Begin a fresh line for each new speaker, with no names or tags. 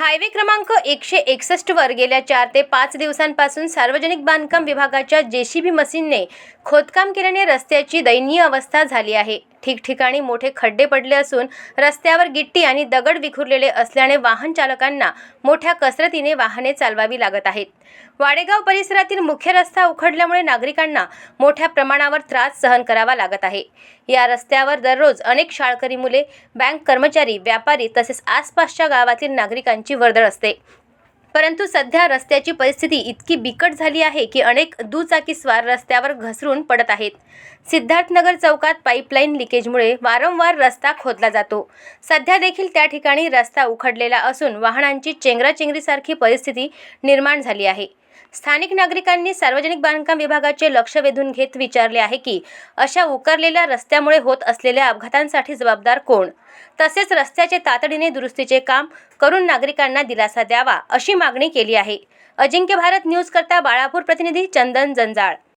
Highway क्रमांक एकशे एकसष्टवर गेल्या चार ते पाच दिवसांपासून सार्वजनिक बांधकाम विभागाच्या जेसीबी मशीनने खोदकाम केल्याने रस्त्याची दयनीय अवस्था झाली आहे. ठिकठिकाणी मोठे खड्डे पडले असून रस्त्यावर गिट्टी आणि दगड विखुरलेले असल्याने वाहन चालकांना मोठ्या कसरतीने वाहने चालवावी लागत आहेत. वाडेगाव परिसरातील मुख्य रस्ता उखडल्यामुळे नागरिकांना मोठ्या प्रमाणावर त्रास सहन करावा लागत आहे. या रस्त्यावर दररोज अनेक शाळकरी मुले बँक कर्मचारी व्यापारी तसेच आसपासच्या गावातील नागरिकांची वर्दळ असते. परंतु सध्या रस्त्याची परिस्थिती इतकी बिकट झाली आहे की अनेक दुचाकीस्वार रस्त्यावर घसरून पडत आहेत. सिद्धार्थनगर चौकात पाईपलाईन लिकेजमुळे वारंवार रस्ता खोदला जातो. सध्या देखील त्या ठिकाणी रस्ता उखडलेला असून वाहनांची चेंगराचेंगरीसारखी परिस्थिती निर्माण झाली आहे. स्थानिक नागरिकांनी सार्वजनिक बांधकाम विभागाचे लक्ष वेधून घेत विचारले आहे की अशा उकरलेल्या रस्त्यामुळे होत असलेल्या अपघातांसाठी जबाबदार कोण? तसेच रस्त्याचे तातडीने दुरुस्तीचे काम करून नागरिकांना दिलासा द्यावा अशी मागणी केली आहे. अजिंक्य भारत न्यूज करता बाळापूर प्रतिनिधी चंदन जंजाळ